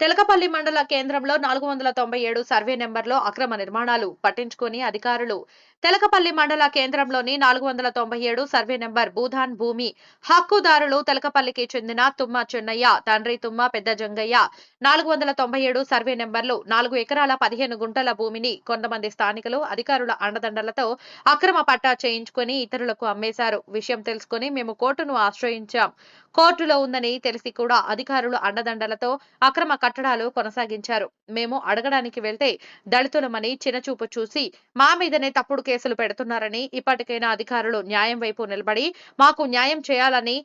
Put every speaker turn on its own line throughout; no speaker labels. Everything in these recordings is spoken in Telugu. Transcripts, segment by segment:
తెలకపల్లి మండల కేంద్రంలో నాలుగు వందల తొంభై ఏడు సర్వే నెంబర్లో అక్రమ నిర్మాణాలు పట్టించుకుని అధికారులు. తెలకపల్లి మండల కేంద్రంలోని నాలుగు వందల తొంభై ఏడు సర్వే నెంబర్ భూధాన్ భూమి హక్కుదారులు తెలకపల్లికి చెందిన తుమ్మ చెన్నయ్య తండ్రి తుమ్మ పెద్ద జంగయ్య. నాలుగు వందల తొంభై ఏడు సర్వే నెంబర్లు నాలుగు ఎకరాల పదిహేను గుంటల భూమిని కొంతమంది స్థానికులు అధికారుల అండదండలతో అక్రమ పట్టా చేయించుకుని ఇతరులకు అమ్మేశారు. విషయం తెలుసుకుని మేము కోర్టును ఆశ్రయించాం. కోర్టులో ఉందని తెలిసి కూడా అధికారులు అండదండలతో అక్రమ కట్టడాలు కొనసాగించారు. మేము అడగడానికి వెళ్తే దళితులమని చిన్నచూపు చూసి మా మీదనే తప్పుడు కేసులు పెడుతున్నారని ఇప్పటికైనా అధికారులు న్యాయం వైపు నిలబడి మాకు న్యాయం చేయాలని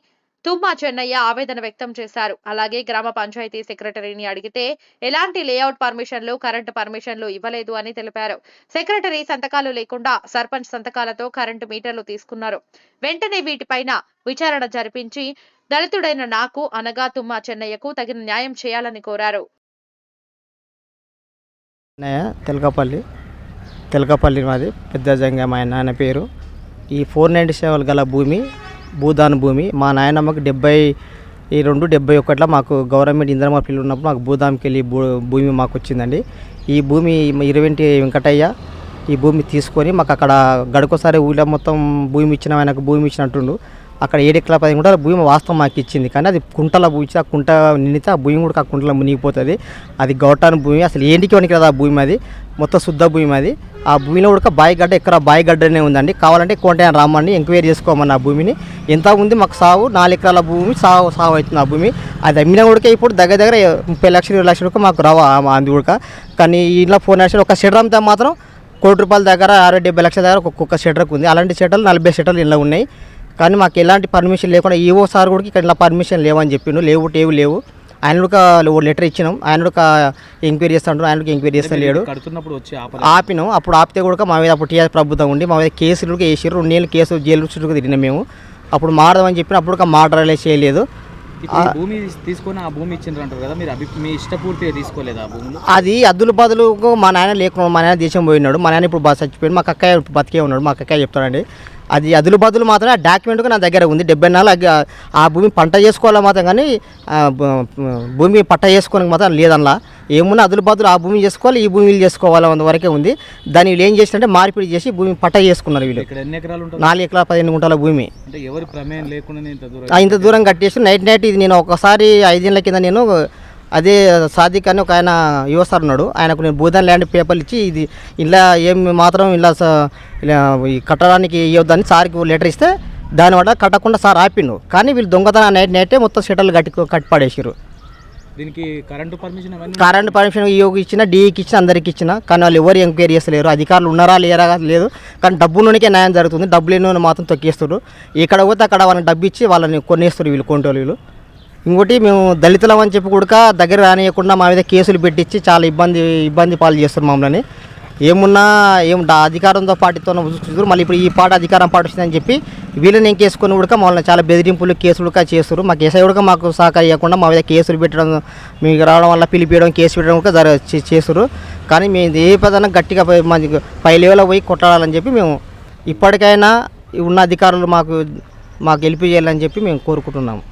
తుమ్మా చెన్నయ్య ఆవేదన వ్యక్తం చేశారు. అలాగే గ్రామ పంచాయతీ సెక్రటరీని అడిగితే ఎలాంటి లేఅవుట్ పర్మిషన్లు కరెంటు పర్మిషన్లు ఇవ్వలేదు అని తెలిపారు. సెక్రటరీ సంతకాలు లేకుండా సర్పంచ్ సంతకాలతో కరెంటు మీటర్లు తీసుకున్నారు. వెంటనే వీటిపైన విచారణ జరిపించి దళితుడైన నాకు అనగా తుమ్మ చెన్నయ్యకు తగిన న్యాయం చేయాలని కోరారు.
తెలకపల్లి తెలకపల్లి మాది పెద్ద జంగం ఆయన నాయన పేరు. ఈ ఫోర్ నైంటీ సెవెన్ గల భూమి భూదాన్ భూమి మా నాయనమ్మకి డెబ్బై ఈ రెండు డెబ్బై ఒకటిలో మాకు గవర్నమెంట్ ఇంద్రమ పిల్లలు ఉన్నప్పుడు మాకు భూదాంకి వెళ్ళి భూ భూమి మాకు వచ్చిందండి. ఈ భూమి ఇరవెంటి వెంకటయ్య ఈ భూమి తీసుకొని మాకు అక్కడ గడుకోసారి ఊళ్ళో మొత్తం భూమి ఇచ్చిన ఆయనకు భూమి ఇచ్చినట్టుండు. అక్కడ ఏడెక్కల పది గుంటల భూమి వాస్తవం మాకు ఇచ్చింది. కానీ అది కుంటల భూమి ఆ కుంట నిండితే ఆ భూమి కూడా ఆ కుంటలో మునిగిపోతుంది. అది గౌటాన్ భూమి అసలు ఏంటికి వనికి కదా ఆ భూమి అది. మొత్తం శుద్ధ భూమి అది. ఆ భూమిలో కూడా బాయిగడ్డ ఎక్కడ బాయిగడ్డనే ఉందండి. కావాలంటే కోంటే రామ్మని ఎంక్వైరీ చేసుకోమని ఆ భూమిని. ఎంత ఉంది మాకు సాగు నాలుగు ఎకరాల భూమి సాగు సాగు అవుతుంది ఆ భూమి. అది అమ్మిన కూడా ఇప్పుడు దగ్గర దగ్గర ముప్పై లక్షలు ఇరవై లక్షల వరకు మాకు రావు అంది కూడా కానీ ఇంట్లో ఫోన్ లక్షలు ఒక షెటర్ అమ్మితే మాత్రం కోటి రూపాయల దగ్గర అరవై డెబ్బై లక్షల దగ్గర ఒక్కొక్క షెటర్కి ఉంది. అలాంటి షెటర్లు నలభై షెటర్లు ఇలా ఉన్నాయి. కానీ మాకు ఎలాంటి పర్మిషన్ లేకుండా ఈవో సార్ కూడా ఇక్కడ ఇలా పర్మిషన్ లేవని చెప్పిండు. లేవు ఏవి లేవు. ఆయన ఒక లెటర్ ఇచ్చినాం. ఆయన ఒక ఎంక్వైరీ చేస్తాడు. ఆయన ఎంక్వైరీ చేస్తా లేడు.
కడుతున్నప్పుడు వచ్చి ఆపద
ఆపినాం. అప్పుడు ఆపితే కూడా మా మీద అప్పుడు టీఆర్ ప్రభుత్వం ఉండి మా మీద కేసులు వేసారు రెండు నెలలు కేసు జైలు చుట్టూ తిరిగినాం మేము. అప్పుడు మారదామని చెప్పిన అప్పుడు ఒక మాట రిలీజ్ చేయలేదు.
ఇప్పుడు ఈ భూమి తీసుకొని ఆ భూమి ఇచ్చిండ్రు అంటారు కదా మీరు అభి మీ ఇష్టపూర్తిగా తీసుకోలేదు ఆ భూమిలో?
అది అద్దుల బదులు మా నాయన లేకుండా మా నాయన దేశం పోయినాడు. మా నాయన ఇప్పుడు బాగా చచ్చిపోయాడు. మా ఇప్పుడు బతికే ఉన్నాడు. మా అక్కయ్య చెప్తాడండి. అది అదులు బదులు మాత్రం ఆ డాక్యుమెంట్ నా దగ్గర ఉంది. డెబ్బై నాలుగు ఆ భూమి పంట చేసుకోవాలి మాత్రం కానీ భూమి పట్ట చేసుకోవడానికి మాత్రం లేదనలా. ఏమున్నా అదులు బదులు ఆ భూమి చేసుకోవాలి ఈ భూమి వీళ్ళు చేసుకోవాలి అంత వరకే ఉంది. దాన్ని వీళ్ళు ఏం చేసినంటే మార్పిడి చేసి భూమి పట్ట చేసుకున్నారు వీళ్ళు. నాలుగు ఎకరాల పదిహేను గుంటల భూమి.
అంటే ఎవరి ప్రమేయం లేకుండా ఇంత దూరం
ఆ ఇంత దూరం కట్టేసి నైట్ నైట్ ఇది నేను ఒకసారి ఐదేళ్ళ కింద నేను అదే సాదిక్ అని ఒక ఆయన యువ సార్ ఉన్నాడు. ఆయనకు నేను భూదాన్ ల్యాండ్ పేపర్లు ఇచ్చి ఇది ఇలా ఏం మాత్రం ఇలా కట్టడానికి ఇవ్వద్దని సార్కి లెటర్ ఇస్తే దానివల్ల కట్టకుండా సార్ ఆపిండు. కానీ వీళ్ళు దొంగతనం నైట్ నైటే మొత్తం షెటర్లు కట్టి కట్టి పడేసారు
దీనికి కరెంటు పర్మిషన్
కరెంట్ పర్మిషన్ ఈయోకి ఇచ్చిన డీఈకి ఇచ్చిన అందరికి ఇచ్చిన కానీ వాళ్ళు ఎవరు ఎంక్వైరీ చేస్తలేరు. అధికారులు ఉన్నారా లేరా లేదు. కానీ డబ్బులోనికే న్యాయం జరుగుతుంది. డబ్బు లేని మాత్రం తొక్కేస్తారు ఇక్కడ పోతే అక్కడ వాళ్ళని డబ్బు ఇచ్చి వాళ్ళని కొనేస్తారు వీళ్ళు కొంటోళ్ళు వీళ్ళు. ఇంకోటి మేము దళితులం అని చెప్పి కూడా దగ్గర రానియకుండా మా మీద కేసులు పెట్టించి చాలా ఇబ్బంది ఇబ్బంది పాలు చేస్తారు మమ్మల్ని. ఏమున్నా ఏం అధికారంతో పార్టీతో చూస్తున్నారు. మళ్ళీ ఇప్పుడు ఈ పాట అధికారం పాటిస్తుందని చెప్పి వీళ్ళని ఇంకేసుకొని కూడా మమ్మల్ని చాలా బెదిరింపులు కేసులు కూడా చేస్తారు మాకు ఎస్ఐ కూడా మాకు సహకరించకుండా మా మీద కేసులు పెట్టడం మీకు రావడం వల్ల పిలిపియడం కేసు పెట్టడం కూడా జర చేస్తారు కానీ మేము ఏ పదన గట్టిగా మంచి పై లెవెల్లో పోయి కొట్టాలని చెప్పి మేము ఇప్పటికైనా ఉన్న అధికారులు మాకు మాకు గెలిపి చేయాలని చెప్పి మేము కోరుకుంటున్నాము.